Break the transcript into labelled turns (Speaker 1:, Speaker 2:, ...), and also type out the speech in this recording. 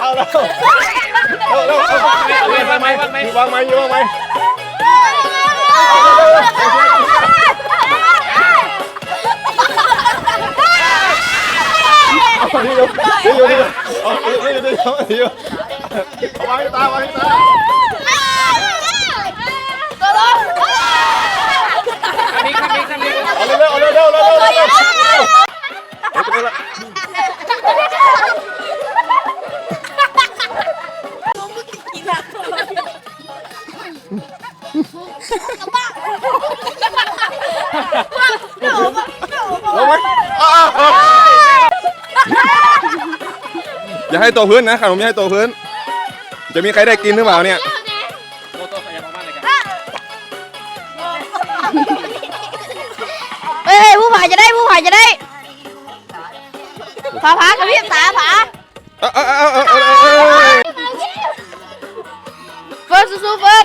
Speaker 1: เอาแล้วเอาแล้วเอา
Speaker 2: เอาไหมวางไหมวางไหม
Speaker 1: วางไหมวางไมเอานี่อยู่นี่อยู่นี่อยู่เอานี่อยู่นี่อยู่นี่อยู่เอาวางให้ตาวางตา ลงไหมอ้าวอย่าให้ตัวพื้นนะขนมอย่าให้ตัวพื้น จะมีใครได้กินหรือเปล่าเนี่ย
Speaker 2: โตโต้ขยับออกมาเลยกัน
Speaker 3: เฮ้ยผู้ผ่าจะได้ผู้ผ่าจะได้ผาผากับพี่ตาผา
Speaker 1: เอ้าเอ้าเอ้าเอ้าเอ้าเอ้าเอ้า
Speaker 3: เฟิร์สสู้เฟิร์ส